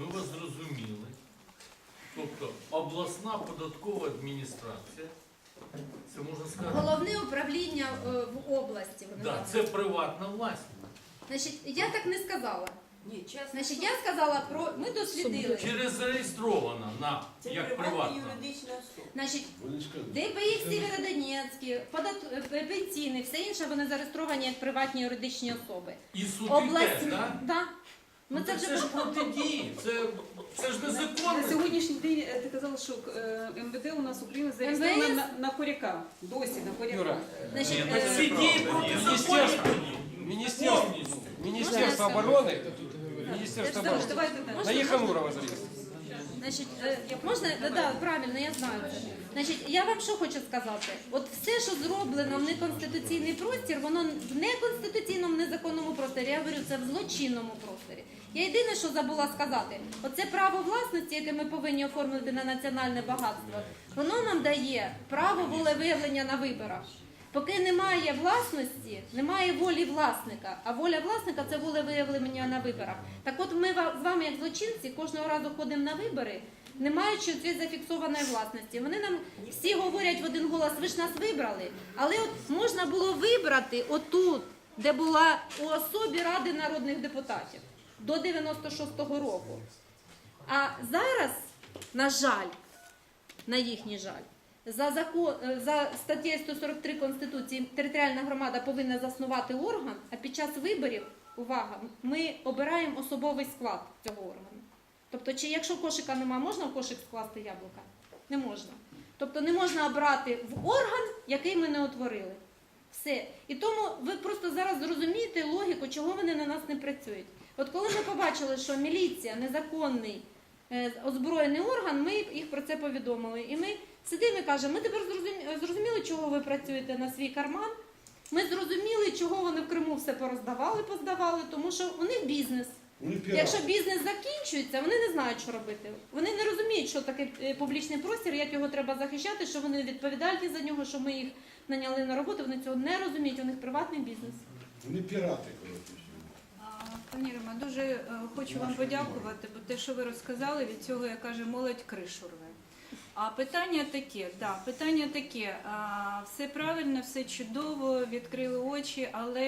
Ми вас зрозуміли. Тобто обласна податкова адміністрація, це можна сказати, Головне управління е, в області. Вони да, називають. це приватна власність. Значить, я так не сказала. Ні, чесно. Значить, я сказала про ми дослідили. Через зареєстрована на Це як приватна приватна. юридична особа. Значить, Вони ж кажуть, ДПІ Сєвєродонецькі, подат... е, пенсійний, все інше вони зареєстровані як приватні юридичні особи. І суди теж, Обласні, так? да. Ми Ну, це це, вже ж протидії, це, це ж На сьогоднішній день е, ти казала, що е, МВД у нас Україна зареєстрована МВС? на, на коряка. Досі на коряка. Юра, значить, е, всі дії протизаконні тоді. Міністерство, Міністерство оборони, Міністерство Давай, оборони. Давайте так. Можна? На Єханурова заліз. Значить, е, можна да, да, правильно, я знаю це. Значить, я вам що хочу сказати? От все, що зроблено в неконституційний простір, воно в неконституційному незаконному просторі. Я говорю, це в злочинному просторі. Я єдине, що забула сказати, оце право власності, яке ми повинні оформити на національне багатство, воно нам дає право волевиявлення на виборах. Поки немає власності, немає волі власника, а воля власника це волевиявлення на виборах. Так от ми з вами, як злочинці, кожного разу ходимо на вибори, не маючи цієї зафіксованої власності. Вони нам всі говорять в один голос, ви ж нас вибрали. Але от можна було вибрати отут, де була у особі Ради народних депутатів до 96-го року. А зараз, на жаль, на їхній жаль, за закон за статтею 143 Конституції територіальна громада повинна заснувати орган, а під час виборів, увага, ми обираємо особовий склад цього органу. Тобто, чи якщо кошика немає, можна в кошик скласти яблука? Не можна. Тобто не можна обрати в орган, який ми не утворили. Все. І тому ви просто зараз зрозумієте логіку, чого вони на нас не працюють. От коли ми побачили, що міліція незаконний е, озброєний орган, ми їх про це повідомили. І ми сидимо і кажемо, ми тепер зрозуміли, чого ви працюєте на свій карман. Ми зрозуміли, чого вони в Криму все пороздавали, поздавали, тому що у них бізнес. Якщо бізнес закінчується, вони не знають, що робити. Вони не розуміють, що таке е, публічний простір, як його треба захищати, що вони відповідальні за нього, що ми їх наняли на роботу. Вони цього не розуміють. У них приватний бізнес. Вони пірати, коротше. Пані Рима, дуже е, хочу вам подякувати, бо те, що ви розказали, від цього, як каже, молодь кришу рве. А питання таке, да, питання таке, а, все правильно, все чудово, відкрили очі, але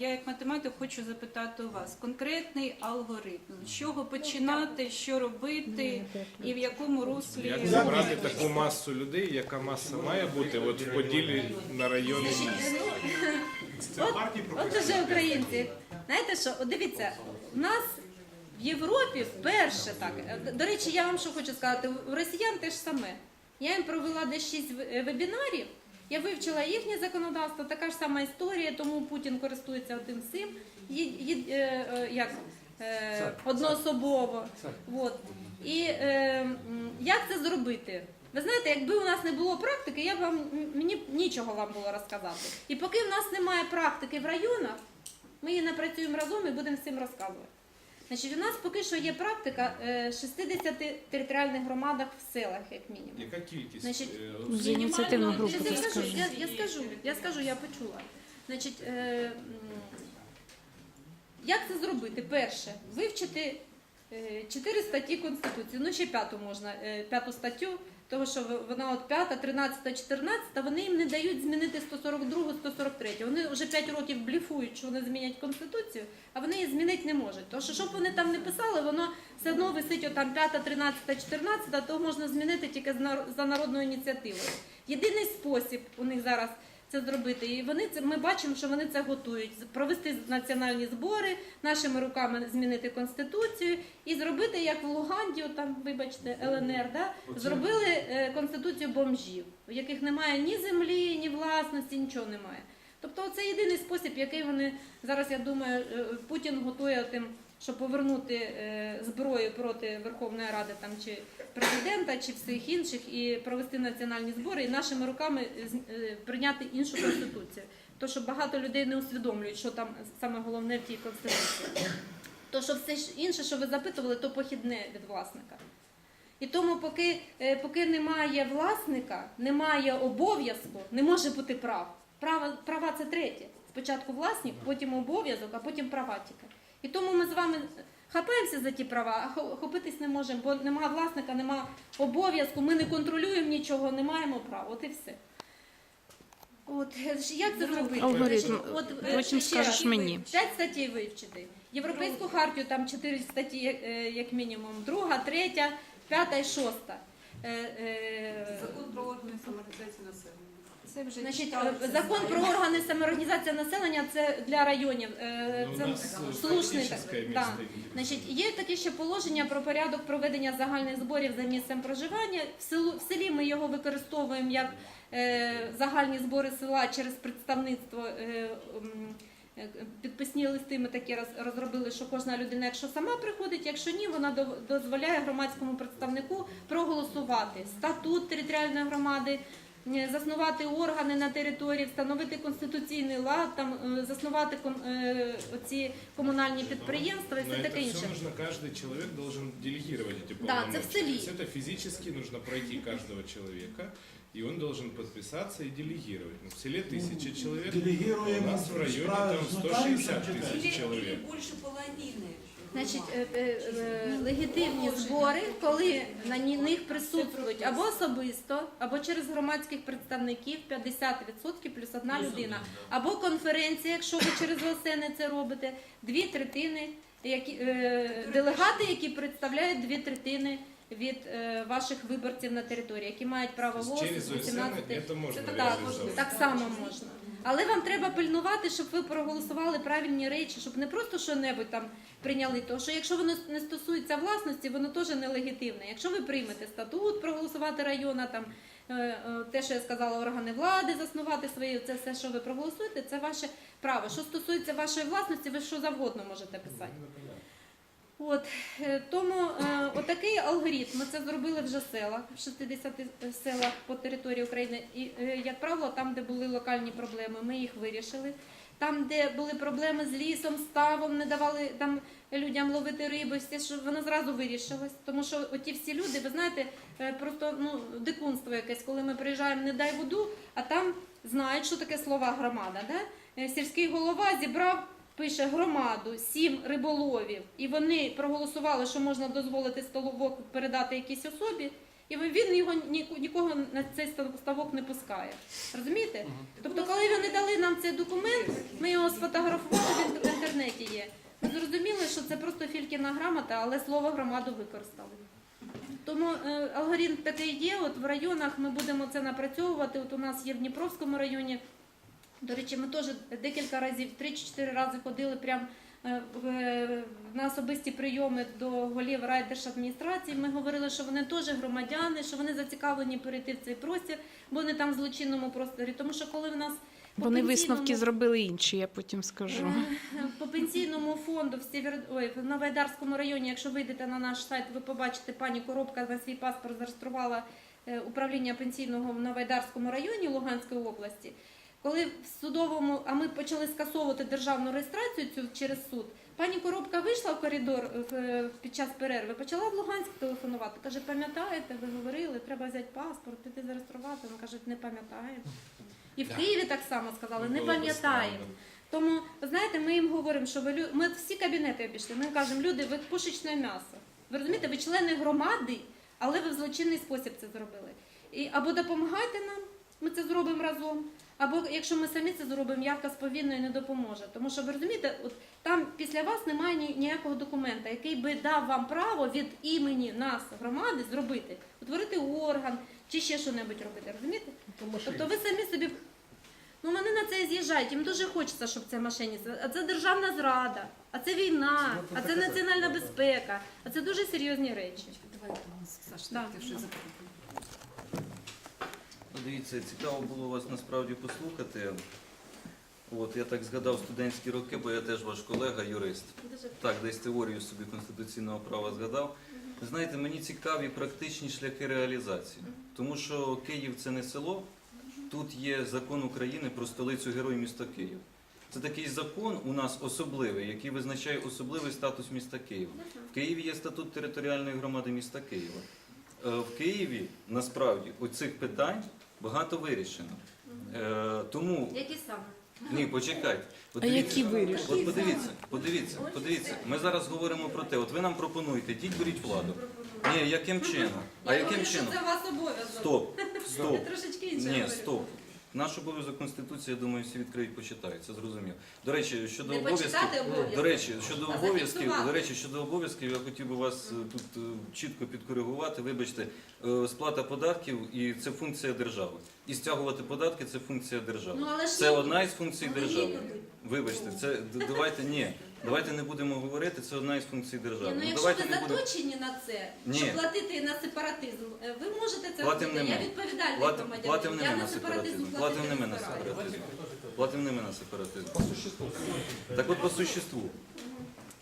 я як математик хочу запитати у вас конкретний алгоритм, з чого починати, що робити і в якому руслі Як забрати таку масу людей, яка маса має бути от в поділі на райони міст? От, от уже українці. Знаєте що? От дивіться, в нас в Європі вперше так. е, До речі, я вам що хочу сказати, у росіян те ж саме. Я їм провела десь 6 вебінарів. Я вивчила їхнє законодавство, така ж сама історія, тому Путін користується тим є, е, е, як, е, одноособово. От. І е, як це зробити? Ви знаєте, якби у нас не було практики, я б вам мені нічого вам було розказати. І поки в нас немає практики в районах, ми її напрацюємо разом і будемо всім розказувати. Значить, у нас поки що є практика е, 60 територіальних громадах в селах, як мінімум. Яка кількість? Значить, е, Вже ініціативну групу Я, скажу, я, я скажу, я скажу, я почула. Значить, е, як це зробити? Перше, вивчити е, чотири статті Конституції, ну ще п'яту можна, е, п'яту статтю, того що вона от п'ята, 13, 14, вони їм не дають змінити 142, 143. Вони вже 5 років бліфують, що вони змінять Конституцію, а вони її змінити не можуть. Тому що, щоб вони там не писали, воно все одно висить отам 5, 13, 14, то можна змінити тільки за народною ініціативою. Єдиний спосіб у них зараз це зробити. І вони це ми бачимо, що вони це готують. Провести національні збори, нашими руками змінити конституцію і зробити як в Луганді, там, вибачте, ЛНР, да? зробили е, конституцію бомжів, в яких немає ні землі, ні власності, нічого немає. Тобто це єдиний спосіб, який вони зараз, я думаю, е, Путін готує тим, щоб повернути е, зброю проти Верховної Ради там чи президента, чи всіх інших, і провести національні збори, і нашими руками е, прийняти іншу конституцію. То, що багато людей не усвідомлюють, що там саме головне в тій конституції. То, що все інше, що ви запитували, то похідне від власника. І тому, поки, е, поки немає власника, немає обов'язку, не може бути прав. Права, права це третє. Спочатку власник, потім обов'язок, а потім права тільки. І тому ми з вами хапаємося за ті права, а хопитись не можемо, бо немає власника, немає обов'язку, ми не контролюємо нічого, не маємо права. От і все. От е, як це зробити? Алгоритм. От, е, Потім ще раз. скажеш мені. П'ять статей вивчити. Європейську хартію там чотири статті, як, е, мінімум. Друга, третя, п'ята і шоста. Е, е, Закон про органи самоорганізації населення. Це вже Значить, читали, е, це закон знаємо. про органи самоорганізації населення це для районів. е, Ну, у Це нас слушний так. фактическое Да. место. Значить, є таке ще положення про порядок проведення загальних зборів за місцем проживання. В селу в селі ми його використовуємо як е, загальні збори села через представництво. Е, м, е, Підписні листи ми такі роз- розробили, що кожна людина, якщо сама приходить, якщо ні, вона до- дозволяє громадському представнику проголосувати статут територіальної громади, е, заснувати органи на території, встановити конституційний лад, там е, заснувати ком- е, оці комунальні підприємства і Но все это таке все інше. нужно, каждый человек должен делегировать эти Да, это полномочия. в селе. То есть это физически нужно пройти каждого человека, и он должен подписаться и делегировать. Ну, в селе тысяча человек, Делегируем у нас в районе справа там с нотариусом 160 читать. тысяч человек. більше половини. Значить, е, е, е, легітимні збори, коли на ні- них присутствують або особисто, або через громадських представників 50% плюс одна людина, або конференція, якщо ви через ОСН це робите, дві третини, які, е, делегати, які представляють дві третини від е, ваших виборців на території, які мають право То есть голосу через з ОСН 18 это можно так, реализовать. так само можна. Але вам треба пильнувати, щоб ви проголосували правильні речі, щоб не просто що-небудь там прийняли. Тому що якщо воно не стосується власності, воно теж нелегітимне. Якщо ви приймете статут, проголосувати района, там е, е, те, що я сказала, органи влади, заснувати свої, це все, що ви проголосуєте, це ваше право. Що стосується вашої власності, ви що завгодно можете писати. От е, тому е, отакий алгоритм. Ми це зробили вже в селах, в 60 селах по території України. І е, як правило, там, де були локальні проблеми, ми їх вирішили. Там, де були проблеми з лісом, ставом, не давали там людям ловити риби, все що воно зразу вирішилось. Тому що оті всі люди, ви знаєте, е, просто ну дикунство якесь, коли ми приїжджаємо, не дай воду, а там знають, що таке слова громада. Да? Е, Сільський голова зібрав пише громаду, сім риболовів, і вони проголосували, що можна дозволити столовок передати якійсь особі, і він його ні- нікого на цей ставок не пускає. Розумієте? Тобто, коли вони дали нам цей документ, ми його сфотографували, він в інтернеті є. Ми зрозуміли, що це просто фількіна грамота, але слово громаду використали. Тому е, алгоритм такий є. От в районах ми будемо це напрацьовувати. От у нас є в Дніпровському районі. До речі, ми теж декілька разів, 3-4 рази ходили прямо е, е, на особисті прийоми до голів райдержадміністрації. Ми говорили, що вони теж громадяни, що вони зацікавлені перейти в цей простір, бо вони там в злочинному просторі. Тому що коли в нас по Вони висновки зробили інші, я потім скажу. Е, По пенсійному фонду в Сєвєр... Ой, в Новоайдарському районі, якщо вийдете на наш сайт, ви побачите, пані Коробка на свій паспорт зареєструвала управління пенсійного в Новоайдарському районі Луганської області. Коли в судовому, а ми почали скасовувати державну реєстрацію цю через суд, пані Коробка вийшла в коридор е, під час перерви, почала в Луганськ телефонувати. Каже, пам'ятаєте, ви говорили, треба взяти паспорт, піти зареєструвати. Вона каже, не пам'ятаємо. І в Києві так само сказали, не пам'ятаємо. Тому знаєте, ми їм говоримо, що ви ми всі кабінети обійшли. Ми кажемо, люди, ви пушечне м'ясо. Ви розумієте, ви члени громади, але ви в злочинний спосіб це зробили. І або допомагайте нам, ми це зробимо разом. Або якщо ми самі це зробимо, явка з повинною не допоможе. Тому що ви розумієте, от там після вас немає ні- ніякого документа, який би дав вам право від імені нас, громади, зробити, утворити орган чи ще що-небудь робити. Розумієте? Тобто ви самі собі. Ну вони на це з'їжджають. Їм дуже хочеться, щоб це мошенництво. А це державна зрада, а це війна, а це національна безпека, а це дуже серйозні речі. Давайте, Саш, Да. ти щось запитати. Ну, Дивіться, цікаво було вас насправді послухати. От я так згадав студентські роки, бо я теж ваш колега, юрист. Так, десь теорію собі конституційного права згадав. Ви знаєте, мені цікаві практичні шляхи реалізації, тому що Київ це не село. Тут є закон України про столицю герой міста Київ. Це такий закон у нас особливий, який визначає особливий статус міста Києва. В Києві є статут територіальної громади міста Києва. Е, В Києві насправді оцих питань багато вирішено. Е, Тому Які саме? Ні, почекайте. От А які вирішили? От подивіться, подивіться, подивіться. Ми зараз говоримо про те, от ви нам пропонуєте, діть беріть владу. Ні, яким чином? А Я яким говорю, що чином? це у вас обов'язок. Стоп, стоп. трошечки інше Ні, говорю. стоп. Наш обов'язок Конституції, я думаю, всі відкриють, почитають, це зрозуміло. До речі, щодо Не обов'язків, почитати до речі, щодо а обов'язків, зафіксувати. до речі, щодо обов'язків, я хотів би вас е, тут е, чітко підкоригувати. Вибачте, сплата податків і це функція держави. І стягувати податки це функція держави. Ну, але ж Це ні. одна із функцій Ну, держави. ні. Вибачте, це д- давайте ні. Давайте не будемо говорити, це одна із функцій держави. Ні, ну Ну, якщо давайте ви не будемо. заточені на це, Ні. щоб платити на сепаратизм, е, ви можете це Платимо робити. не Я ми. відповідальний Платимо громадянин. не Я ми на сепаратизм платити Платимо не ми не на збираюся. сепаратизм. Платимо не ми на сепаратизм. Так от по существу.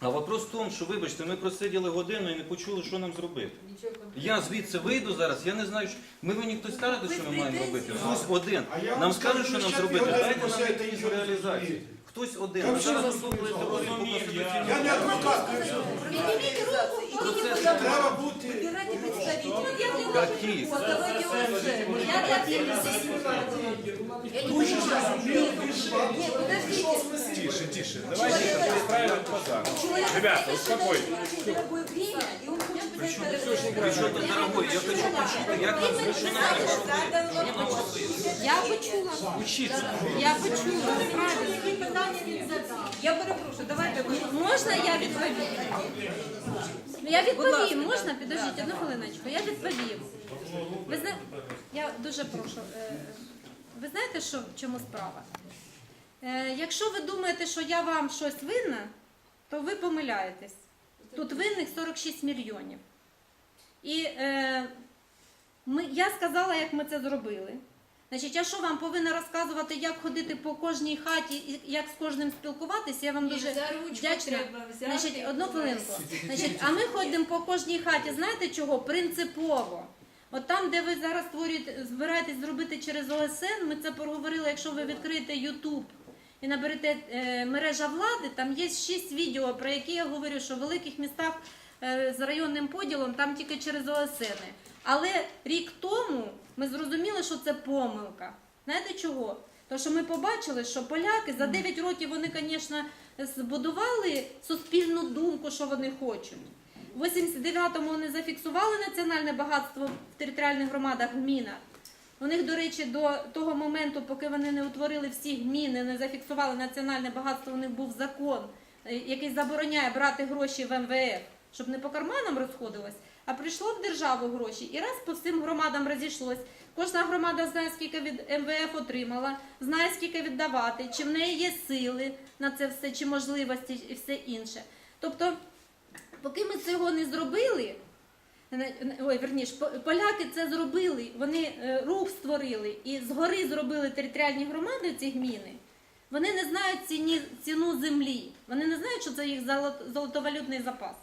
А вопрос в тому, що вибачте, ми просиділи годину і не почули, що нам зробити. Я звідси вийду зараз, я не знаю, що ми мені хтось скаже, що ми маємо робити. Хтось один. Нам скажу, скаже, що нам зробити. Дайте нам якісь реалізації. Хтось один. А зараз послухайте що Я не адвокат, Підніміть руку, хто треба бути. Вибирайте. Я для? Всіх. Тише, тише. Давайте устраивать базар. Ребята, успокойтесь. Причому тут дорогой, я хочу як нам зручно. Я почула. Я почула. Правильно. Я перепрошую, давайте ви. Можна я відповім? Я відповім, можна? Підождіть одну хвилиночку. Я відповім. Ви зна... Я дуже прошу. е, Ви знаєте, що в чому справа? Е, Якщо ви думаєте, що я вам щось винна, то ви помиляєтесь. Тут винних 46 мільйонів. І е, ми, я сказала, як ми це зробили. Значить, я що вам повинна розказувати, як ходити по кожній хаті і як з кожним спілкуватися, я вам дуже вдячна. Значить, одну хвилинку. Значить, а ми ходимо по кожній хаті. Знаєте чого? Принципово. От там, де ви зараз створюєте, збираєтесь зробити через ОСН, ми це проговорили, якщо ви відкриєте YouTube і наберете е, мережа влади, там є шість відео, про які я говорю, що в великих містах е, з районним поділом там тільки через ОСН. Але рік тому ми зрозуміли, що це помилка. Знаєте чого? Тому що ми побачили, що поляки за 9 років вони, звісно, збудували суспільну думку, що вони хочуть. В 89-му вони зафіксували національне багатство в територіальних громадах гмінах. У них, до речі, до того моменту, поки вони не утворили всі гміни, не зафіксували національне багатство, у них був закон, е, який забороняє брати гроші в МВФ, щоб не по карманам розходилось, а прийшло в державу гроші і раз по всім громадам розійшлось. Кожна громада знає, скільки від МВФ отримала, знає, скільки віддавати, чи в неї є сили на це все, чи можливості і все інше. Тобто, поки ми цього не зробили, ой, верніш, поляки це зробили, вони е, рух створили і згори зробили територіальні громади ці гміни. Вони не знають ціні, ціну землі, вони не знають, що це їх золот- золотовалютний запас.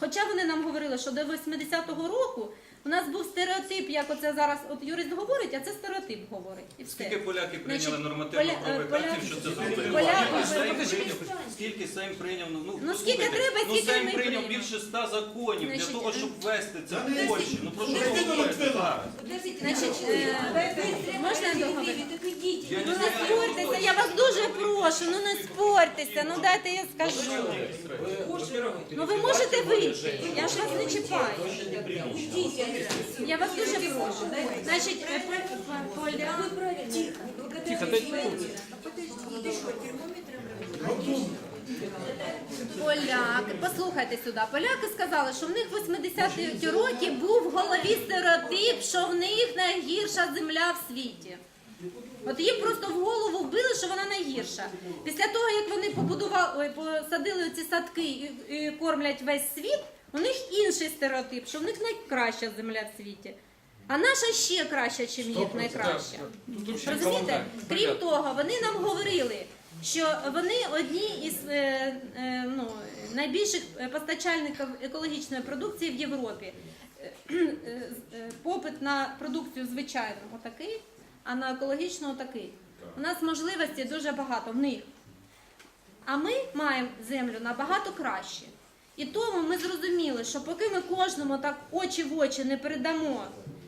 Хоча вони нам говорили, що до 80-го року у нас був стереотип, як оце зараз от юрист говорить, а це стереотип говорить. І все. Скільки поляки прийняли Значить, нормативно поля- правових поля- актів, що це зробили? поляки- Скільки Сейм прийняв? Скільки Сейм прийняв? Ну, Ну, послухайте, скільки треба, ну, скільки Сейм ми прийняв приймемо. більше ста законів Значить, для того, е, щоб ввести це в Польщі. Ну про що ви говорите зараз? Значить, е, можна я Ну не не спортеся, я вас дуже прошу, ну не спортеся, ну дайте я скажу. Ну ви можете вийти, я ж вас не чіпаю. Я вас дуже прошу. Значить, по- Поля, Поляки, послухайте сюди. Поляки сказали, що в них 80-ті роки був в голові стереотип, що в них найгірша земля в світі. От їм просто в голову вбили, що вона найгірша. Після того, як вони побудували, посадили ці садки і кормлять весь світ, у них інший стереотип, що в них найкраща земля в світі. А наша ще краща, ніж їх найкраща. Розумієте? Крім того, вони нам говорили, що вони одні із е, е, ну, найбільших постачальників екологічної продукції в Європі. Е, Попит на продукцію, звичайно, отакий, а на екологічну отакий. У нас можливостей дуже багато в них. А ми маємо землю набагато краще. І тому ми зрозуміли, що поки ми кожному так очі в очі не передамо,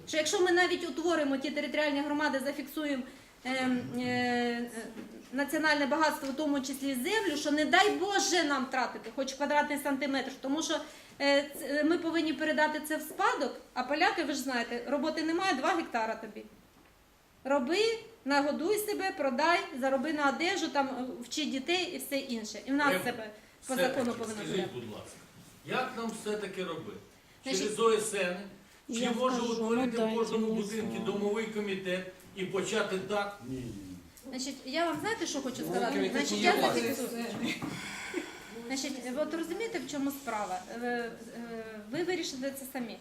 що якщо ми навіть утворимо ті територіальні громади, зафіксуємо е, е, національне багатство, в тому числі землю, що не дай Боже нам тратити хоч квадратний сантиметр, тому що е, ми повинні передати це в спадок, а поляки, ви ж знаєте, роботи немає, 2 гектара тобі. Роби, нагодуй себе, продай, зароби на одежу, там е, вчи дітей і все інше. І в нас Е, себе по Все-таки, закону повинно бути. Скажіть, будь ласка, як нам все-таки робити? Значить, Через ОСН? Чи Я може скажу, утворити ну, в кожному мені будинку слово. домовий комітет і почати так? Ні, ні, ні. Значить, я вам знаєте, що хочу сказати? комітет Значить, я є зафіксую. Значить, от розумієте, в чому справа? Е, е, Ви вирішили це самі.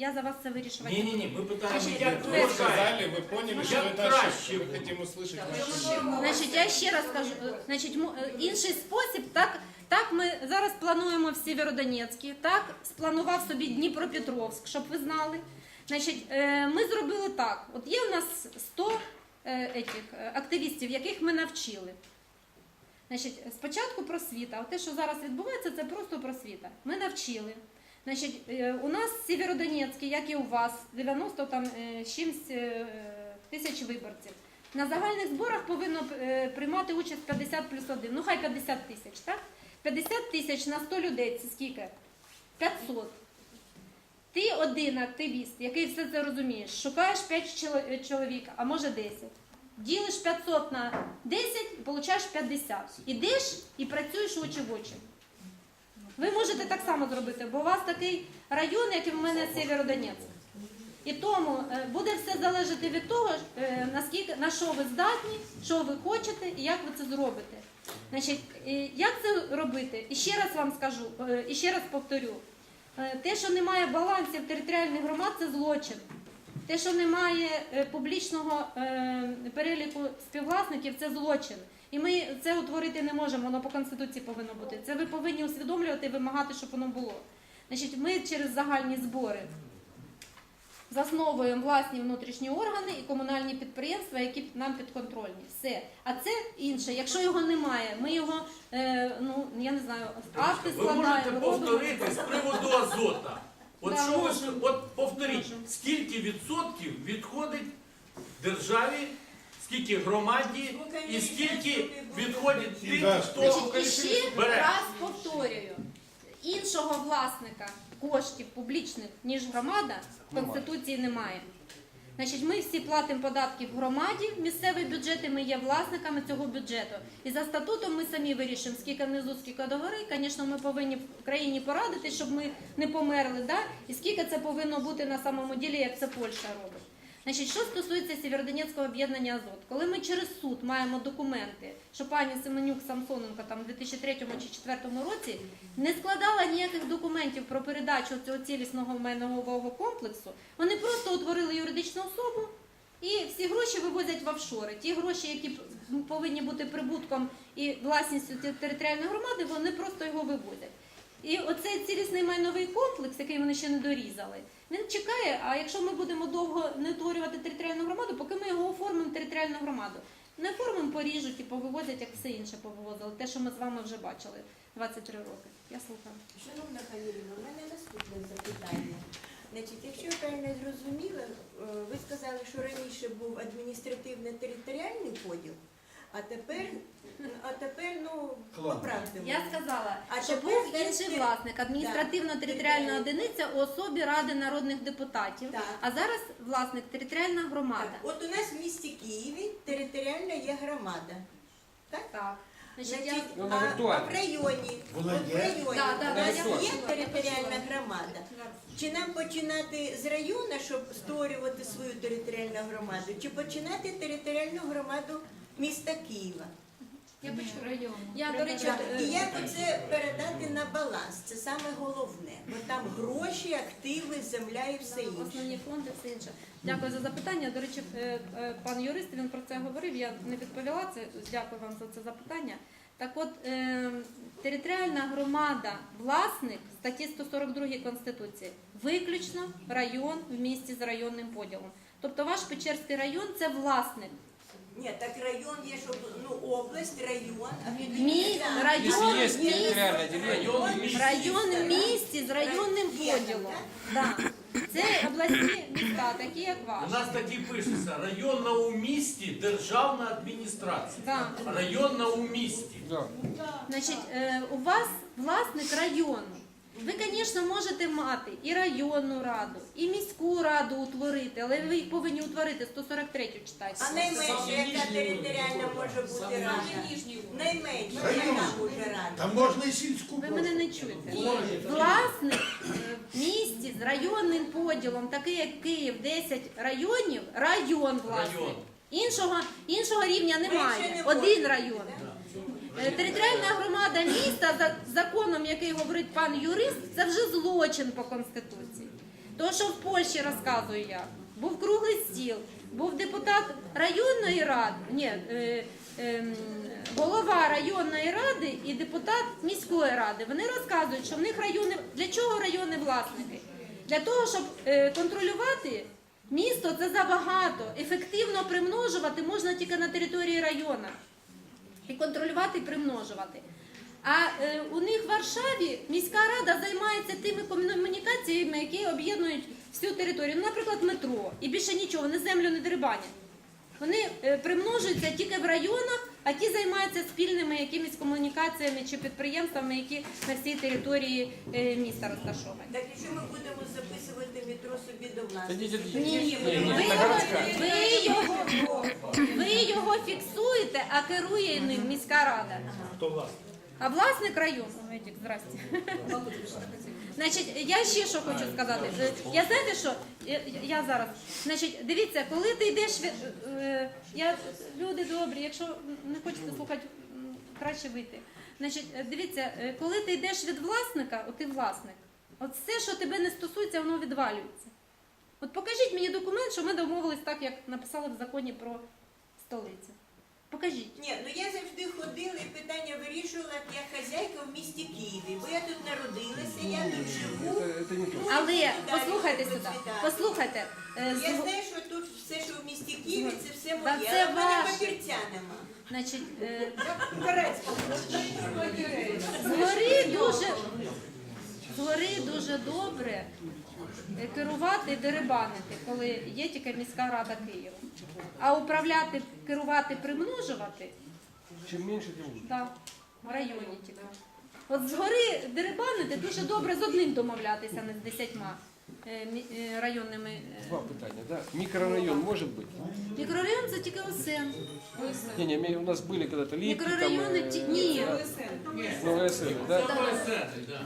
Я за вас це вирішувати. Ні, не ні, ні, ми питаємо, Значить, як Вы ви вважаєте? сказали, вы поняли, что Як это краще ошибка. Мы буде? хотим услышать ваше мнение. Значить, я ще раз кажу, е, значить, мо- е, інший спосіб, так, так ми зараз плануємо в Сєвєродонецькі, так спланував собі Дніпропетровськ, щоб ви знали. Значить, е, ми зробили так. От є у нас 100 е, етих, е, активістів, яких ми навчили. Значить, спочатку просвіта. А те, що зараз відбувається, це просто просвіта. Ми навчили. Значить, е, у нас Сєвєродонецький, як і у вас, 90 там е, чимсь е, тисяч виборців. На загальних зборах повинно е, приймати участь 50 плюс 1. Ну хай 50 тисяч, так? 50 тисяч на 100 людей це скільки? 500. Ти один активіст, який все це розумієш, шукаєш 5 чоловік, а може 10. Ділиш 500 на 10 і получаєш 50. Ідеш і працюєш очі в очі. Ви можете так само зробити, бо у вас такий район, як і в мене Сєвєродонецьк. І тому е, буде все залежати від того, е, наскільки на що ви здатні, що ви хочете і як ви це зробите. Значить, як це робити? І ще раз вам скажу, е, і ще раз повторю. Те, що немає балансів територіальних громад, це злочин. Те, що немає публічного переліку співвласників, це злочин. І ми це утворити не можемо, воно по конституції повинно бути. Це ви повинні усвідомлювати і вимагати, щоб воно було. Значить, ми через загальні збори засновуємо власні внутрішні органи і комунальні підприємства, які нам підконтрольні. Все. А це інше. Якщо його немає, ми його, е, ну я не знаю, акти Ви можете складаємо. робимо. повторити з приводу азота. От Да, що ви можемо. от повторіть, Можемо. скільки відсотків відходить державі, скільки громаді і скільки відходить тим, Да. хто Значить, і ще бере. раз повторюю, іншого власника коштів публічних, ніж громада, в Конституції немає. Значить, ми всі платимо податки в громаді, в місцеві бюджети, ми є власниками цього бюджету. І за статутом ми самі вирішимо, скільки внизу, скільки догори. Звісно, ми повинні в країні порадити, щоб ми не померли, да? і скільки це повинно бути на самому ділі, як це Польща робить. Значить, що стосується Сєвєродонецького об'єднання Азот, коли ми через суд маємо документи, що пані Семенюк Самсоненко там у 2003 чи 2004 році не складала ніяких документів про передачу цього цілісного майнового комплексу, вони просто утворили юридичну особу і всі гроші вивозять в офшори. Ті гроші, які повинні бути прибутком і власністю те- територіальної громади, вони просто його вивозять. І оцей цілісний майновий комплекс, який вони ще не дорізали, він чекає. А якщо ми будемо довго не утворювати територіальну громаду, поки ми його оформимо територіальну громаду, не оформимо, поріжуть і повивозять, як все інше повивозили. Те, що ми з вами вже бачили 23 роки. Я слухаю. Шановна Халіліна, у мене наступне запитання. Значить, якщо я правильно зрозуміла, е, ви сказали, що раніше був адміністративно-територіальний поділ, а тепер, а тепер ну, поправте. Я сказала, А що тепер був інший власник, адміністративно-територіальна Так. одиниця у особі Ради народних депутатів, Так. а зараз власник територіальна громада. Так, от у нас в місті Києві територіальна є громада. Так. Значить, я... Значить, Вона а, віртуальна. в районі, Вона от в є? районі Да, да, у нас я є почула, територіальна громада. Чи нам починати з району, щоб створювати свою територіальну громаду, чи починати територіальну громаду міста Києва? Я почула. району. Я, до речі, Так, е, і як оце передати на баланс? Це саме головне, бо там гроші, активи, земля і все інше. Основні фонди, все інше. Дякую за запитання. До речі, е, е, пан юрист він про це говорив. Я не відповіла це. Дякую вам за це запитання. Так от, е, територіальна громада, власник статті 142 Конституції, виключно район в місті з районним поділом. Тобто ваш Печерський район це власник. Ні, так район є, щоб ну область, район, а Мі... Так. Район, Если есть міст, территориальное деление, Район в місті. район в місті з районним поділом. Да. Це обласні міста, такі як У ваш. нас такі пишеться районна у місті державна адміністрація. Да. Районна у місті. Значить, е, у вас власник району. Ви, звісно, можете мати і районну раду, і міську раду утворити, але ви їх повинні утворити 143 читайте. А найменше, яка територіальна може бути рада? Найменше, яка може рада? Там можна і сільську Ви мене не чуєте. Власник е, в місті з районним поділом, такий як Київ, 10 районів, район власник. Іншого, іншого рівня немає. не Один район. Е, Територіальна громада міста за законом, який говорить пан юрист, це вже злочин по конституції. То, що в Польщі розказую я, був круглий стіл, був депутат районної ради, ні, е, ем, голова районної ради і депутат міської ради. Вони розказують, що в них райони для чого райони власники? Для того, щоб е, контролювати місто, це забагато. Ефективно примножувати можна тільки на території району і контролювати і примножувати. А е, у них в Варшаві міська рада займається тими комунікаціями, які об'єднують всю територію. Ну, наприклад, метро. І більше нічого, вони землю не дерибанять. Вони е, примножуються тільки в районах, а ті займаються спільними якимись комунікаціями чи підприємствами, які на всій території е, міста розташовані. Так якщо ми будемо записувати собі до власності, Ні, ви його, ви, його, ви його фіксуєте, а керує ним міська рада. Хто власник? А власник району, Едік, здрасте. Значить, я ще що хочу сказати. Я знаєте що? Я, я зараз. Значить, дивіться, коли ти йдеш від. е, Я, люди добрі, якщо не хочете слухати, краще вийти. Значить, дивіться, е, коли ти йдеш від власника, от ти власник, от все, що тебе не стосується, воно відвалюється. От покажіть мені документ, що ми домовились так, як написали в законі про столицю. Покажіть. Ні, ну я завжди ходила і питання вирішувала як хазяйка в місті Києві, бо я тут народилася, я тут живу. Але послухайте сюди. Послухайте. е, Я зго- знаю, що тут все, що в місті Києві, це все Та моє, це але в мене ваше. папірця нема. Значить, е, згори дуже згори дуже добре керувати і дерибанити, коли є тільки міська рада Києва. А управляти, керувати, примножувати Чим менше, тим да, в районі тільки. От згори дерибанити дуже добре з одним домовлятися, не з десятьма е, е, районними. е. Два питання, да? Микрорайон может быть? Мікрорайон це тільки ОСН. Не, не, имею- у нас были когда-то липки. Мікрорайони ті- ні. Ну, ОСН, да? ОСН.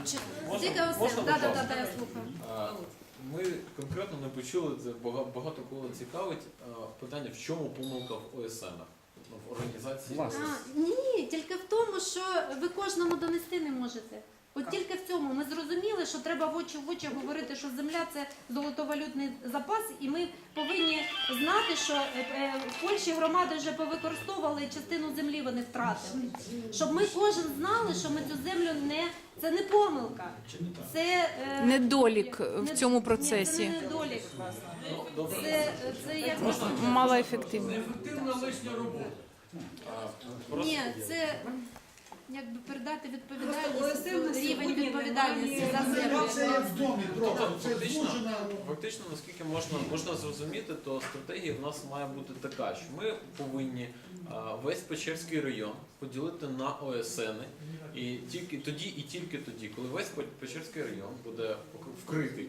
Чи- Тільки ОСН. Да, да, да, да, я слухаю. А, Ми конкретно не почули, це бага- багато кого цікавить а, питання, в чому помилка в ОСНах, ну, в організації. А, ні, тільки в тому, що ви кожному донести не можете. От тільки в цьому ми зрозуміли, що треба в очі в очі говорити, що земля це золотовалютний запас, і ми повинні знати, що е, е, в Польщі громади вже повикористовували частину землі, вони втратили. Щоб ми кожен знали, що ми цю землю не це не помилка, це е, Недолік в цьому Ні, процесі. це не недолік. Це, це як Малоефективно. Неефективна лишня робота. Ні, це якби передати відповідальність, рівень відповідальності за землю. Це в домі трохи, це фактично, фактично, наскільки можна, можна зрозуміти, то стратегія в нас має бути така, що ми повинні а, весь Печерський район поділити на ОСН, і тільки тоді, і тільки тоді, коли весь Печерський район буде вкритий